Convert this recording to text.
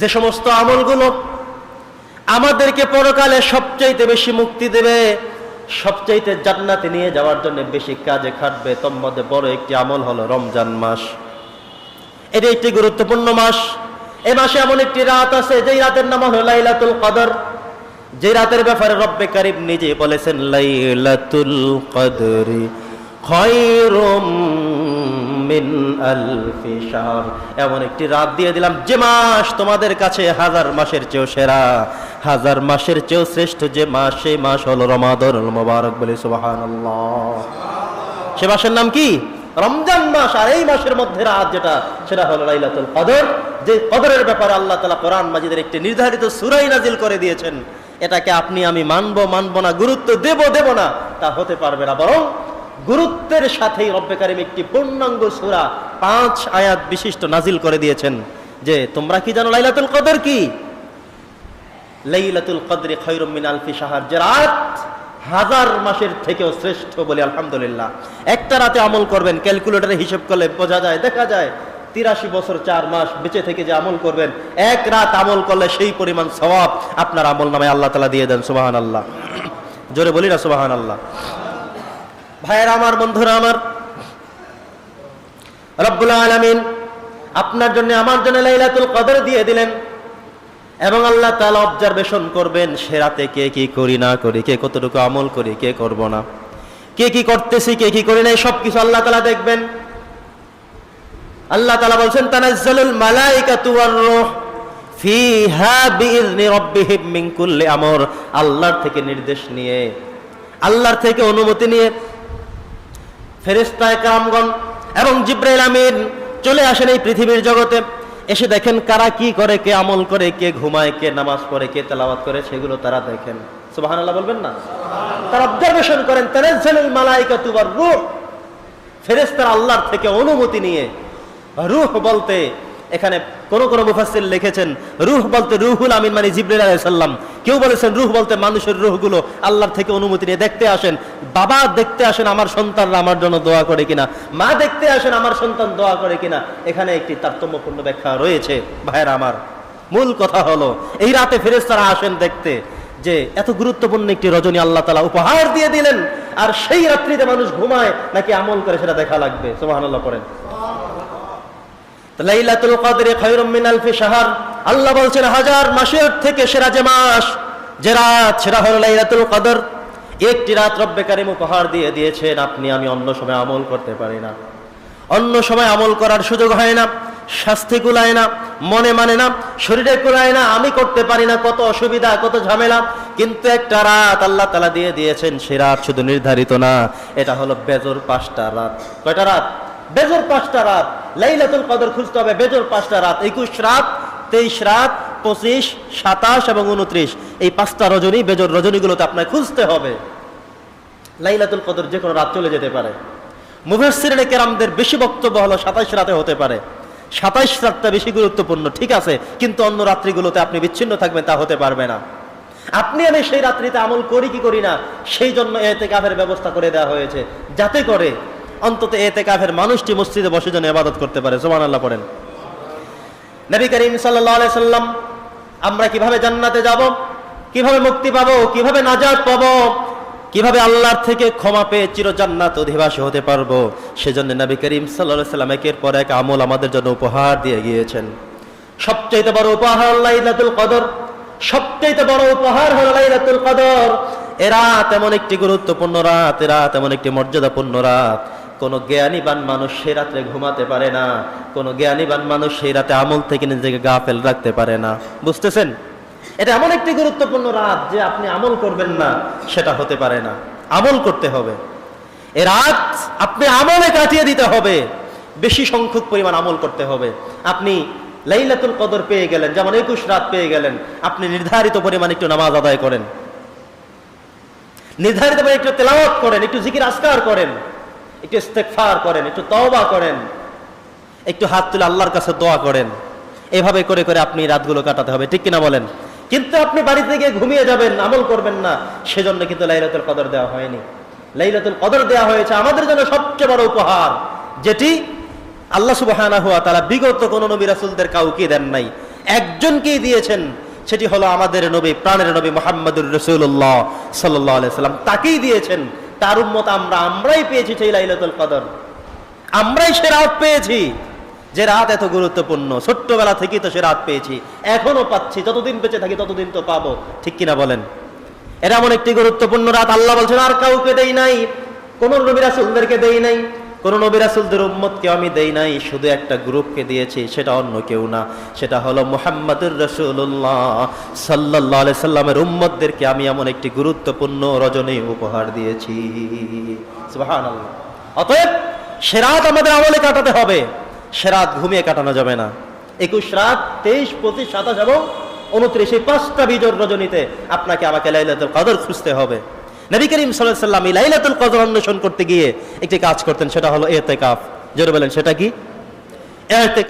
যে সমস্ত আমলগুলো আমাদেরকে পরকালে সবচাইতে বেশি মুক্তি দেবে, সবচাইতে জান্নাতে নিয়ে যাওয়ার জন্য বেশি কাজে খাটবে মধ্যে বড় একটি আমল হলো রমজান মাস। এটি একটি গুরুত্বপূর্ণ মাস। এ মাসে এমন একটি রাত আছে, যেই রাতের নাম হলো লাইলাতুল কদর। যে রাতের ব্যাপারে রব্বে কারিম নিজে বলেছেন, লাইলাতুল কদরি খয়রুম মিন এমন একটি রাত দিয়ে দিলাম, যে মাস তোমাদের কাছে হাজার মাসের চেয়েও সেরা। হাজার মাসের চেয়েও শ্রেষ্ঠ যে মাস, সেই মাস হলো রমাদরুল মোবারক বলে সুবহানাল্লাহ। সে মাসের নাম কি? রমজান মাস। আর এই মাসের মধ্যে রাত যেটা, সেটা হলো লাইলাতুল কদর। যে কদরের ব্যাপারে আল্লাহ তালা কোরআন মাজিদের একটি নির্ধারিত সুরাই নাজিল করে দিয়েছেন। এটাকে আপনি আমি মানবো মানবো না, গুরুত্ব দেব দেব না, তা হতে পারবে না। বরং গুরুত্বের সাথেই রব্বে কারিম একটি পূর্ণাঙ্গ সুরা পাঁচ আয়াত বিশিষ্ট নাজিল করে দিয়েছেন যে, তোমরা কি জানো লাইলাতুল কদর কি? লাইলাতুল কদরে খৈরুম মিন আলফি শাহর। যে রাত হাজার মাসের থেকেও শ্রেষ্ঠ বলে আলহামদুলিল্লাহ। একটা রাতে আমল করবেন, ক্যালকুলেটরে হিসেব করলে বোঝা যায়, দেখা যায় তিরাশি বছর, চার মাস বেঁচে থেকে যে আমল করবেন, এক রাত আমল করলে সেই পরিমাণ সওয়াব আপনার আমল নামে আল্লাহ তালা দিয়ে দেন সুবাহান আল্লাহ জোরে বলি না সুবাহান আল্লাহ ভাইয়ের আমার, বন্ধুরা আমার, রব্বুল আলমিন আপনার জন্য, আমার জন্য লাইলাতুল কদর দিয়ে দিলেন এবং আল্লাহ তালা অবজারভেশন করবেন সে রাতে কে কি করি না করি, কে কতটুকু আমল করি, কে করব না। কে কি করতেছি, কে কি করি নাই, সবকিছু আল্লাহ তালা দেখবেন। আল্লাহ তালা বলছেন, তানাজ্জালুল মিন কুল্লি আমর। আল্লাহর থেকে নির্দেশ নিয়ে, আল্লাহর থেকে অনুমতি নিয়ে ফেরেশতায়ে কামগণ এবং জিব্রাইল আমিন চলে আসেন এই পৃথিবীর জগতে। এসে দেখেন কারা কি করে কে আমল করে কে ঘুমায় কে নামাজ পড়ে কে তেলাওয়াত করে সেগুলো তারা দেখেন। সুবহানাল্লাহ বলবেন না? তারা অবজারভেশন করেন তানাজ্জালুল মালাইকা ওয়ার রূহ। ফেরেশতারা আল্লাহর থেকে অনুমতি নিয়ে রুহ বলতে এখানে কোন কোন মুফাসসির লিখেছেন, রুহ বলতে রুহুল আমিন মানে জিবরিল আলাইহিস সালাম। কেউ বলেছেন রুহ বলতে মানুষের রুহগুলো আল্লাহর থেকে অনুমতি নিয়ে দেখতে আসেন। বাবা দেখতে আসেন আমার সন্তানরা আমার জন্য দোয়া করে কিনা। মা দেখতে আসেন আমার সন্তান দোয়া করে কিনা। এখানে একটি তারতম্যপূর্ণ ব্যাখ্যা রয়েছে, ভাইয়েরা আমার। মূল কথা হলো, এই রাতে ফেরেশতারা আসেন দেখতে যে এত গুরুত্বপূর্ণ একটি রজনী আল্লাহ তালা উপহার দিয়ে দিলেন। আর সেই রাত্রিতে মানুষ ঘুমায়, নাকি আমল করে সেটা দেখা লাগবে। সুবহানাল্লাহ করেন লাইলাতুল কদরে খয়রুম মিন আলফি শাহর। আল্লাহ বলছেন, হাজার মাসের থেকে সেরা যে মাস, যে রাত, সেটা হলো লাইলাতুল কদর। একটি রাত রব্বে কারিম উপহার দিয়ে দিয়েছেন, আপনি, আমি অন্য সময় আমল করতে পারি না। অন্য সময় আমল করার সুযোগ হয় না, শাস্তি কুলায় না, মনে মানে না, শরীরে কুলায় না, আমি করতে পারি না, কত অসুবিধা, কত ঝামেলা। কিন্তু একটা রাত আল্লাহ তালা দিয়ে দিয়েছেন, সে রাত শুধু নির্ধারিত না, এটা হলো বেজর পাঁচটা রাত। কয়টা রাত? বেজর পাঁচটা রাত। লাইলাতুল কদর খুঁজতে হবে, বেজর পাঁচটা রাত, একুশ রাত, তেইশ রাত, পঁচিশ, সাতাশ এবং উনত্রিশ। এই পাঁচটা রজনী, বেজর রজনীগুলোতে আপনার খুঁজতে হবে। লাইলাতুল কদর যে কোনো রাত চলে যেতে পারে। মুফাসসিরিনে কেরামদের বেশি বক্তব্য হলো সাতাইশ রাতে হতে পারে। সাতাইশ রাতটা বেশি গুরুত্বপূর্ণ, ঠিক আছে, কিন্তু অন্য রাত্রিগুলোতে আপনি বিচ্ছিন্ন থাকবেন, তা হতে পারবে না। আপনি আমি সেই রাত্রিতে আমল করি কি করি না, সেই জন্য এতে কাফের ব্যবস্থা করে দেওয়া হয়েছে। যাতে করে অন্তত এতে কাফের মানুষটি মসজিদে বসে যেন ইবাদত করতে পারে সোমান আল্লাহ পড়েন। নবী করিম সাল্লাহ সাল্লাম, আমরা কীভাবে জান্নাতে যাব, কীভাবে মুক্তি পাবো, কীভাবে নাজাত পাবো, কীভাবে আল্লাহর থেকে ক্ষমা পেয়ে চির জান্নাত অধিবাসী হতে পারব, সেজন্য নবী করিম সাল্লাহ সাল্লাম একের পর এক আমল আমাদের জন্য উপহার দিয়ে গিয়েছেন। সবচাইতে বড় উপহার লাইলাতুল কদর। সবচাইতে বড় উপহার হলো লাইলাতুল কদর। এরা তেমন একটি গুরুত্বপূর্ণ রাত এরা তেমন একটি মর্যাদাপূর্ণ রাত। কোন জ্ঞানীবান মানুষ সেই রাত্রে ঘুমাতে পারে না। কোন জ্ঞানীবান মানুষ সেই রাতে আমল থেকে নিজেকে গাফেল রাখতে পারে না। বুঝতেছেন? এটা এমন একটি গুরুত্বপূর্ণ রাত যে আপনি আমল করবেন না, সেটা হতে পারে না। আমল করতে হবে। এ রাত আপনি আমলে কাটিয়ে দিতে হবে। বেশি সংখ্যক পরিমাণ আমল করতে হবে। আপনি লাইলাতুল কদর পেয়ে গেলেন, যেমন একুশ রাত পেয়ে গেলেন, আপনি নির্ধারিত পরিমাণ একটু নামাজ আদায় করেন। নির্ধারিত একটু তেলাওয়াত করেন, একটু জিকির আস্কার করেন। একটু ইস্তেকফার করেন, একটু তওবা করেন, একটু হাত তুলে আল্লাহর কাছে দোয়া করেন। এভাবে করে করে আপনি রাতগুলো কাটাতে হবে, ঠিক কিনা বলেন? কিন্তু আপনি বাড়িতে গিয়ে ঘুমিয়ে যাবেন, আমল করবেন না, সেজন্য কিন্তু লাইলাতুল কদর দেওয়া হয়নি। লাইলাতুল কদর দেওয়া হয়েছে আমাদের জন্য সবচেয়ে বড় উপহার, যেটি আল্লাহ সুবহানাহু ওয়া তাআলা বিগত কোন নবী রাসূলদের কাউকে দেন নাই। একজনকেই দিয়েছেন, সেটি হলো আমাদের নবী, প্রাণের নবী মোহাম্মদুর রসুল্লাহ সাল্লাহ সাল্লাম তাকেই দিয়েছেন। তার উম্মত আমরা, আমরাই পেয়েছি সেই লাইলাতুল কদর। আমরাই সে রাত পেয়েছি যে রাত এত গুরুত্বপূর্ণ। ছোট্টবেলা থেকেই তো সে রাত পেয়েছি। এখনও পাচ্ছি, যতদিন বেঁচে থাকি ততদিন তো পাবো। ঠিক কিনা বলেন? এরা এমন একটি গুরুত্বপূর্ণ রাত আল্লাহ বলছেন, আর কাউকে দেই নাই, কোন নবী রাসুলদেরকে দেই নাই। কোন নবী রাসূলদের উম্মতকে আমি দেই নাই, শুধু একটা গ্রুপকে দিয়েছি, সেটা অন্য কেউ না। সেটা হলো মুহাম্মাদুর রাসূলুল্লাহ। সাল্লাল্লাহু আলাইহি সাল্লামের উম্মতদেরকে আমি এমন একটি গুরুত্বপূর্ণ রজনী উপহার দিয়েছি। অতএব সেরাত আমাদের আমলে কাটাতে হবে। সেরাত ঘুমিয়ে কাটানো যাবে না। একুশ রাত, তেইশ, পঁচিশ, সাতাশ এবং উনত্রিশ এই পাঁচটা বিজোর রজনীতে আপনাকে আমাকে লাইলাতুল কদর খুঁজতে হবে। নবী করিম সাল্লাহ সাল্লাম এই লাইলাতুল কদর অন্বেষণ করতে গিয়ে একটি কাজ করতেন, সেটা হলো এতে কাফ জোরে বলেন, সেটা কি? এতেকাফ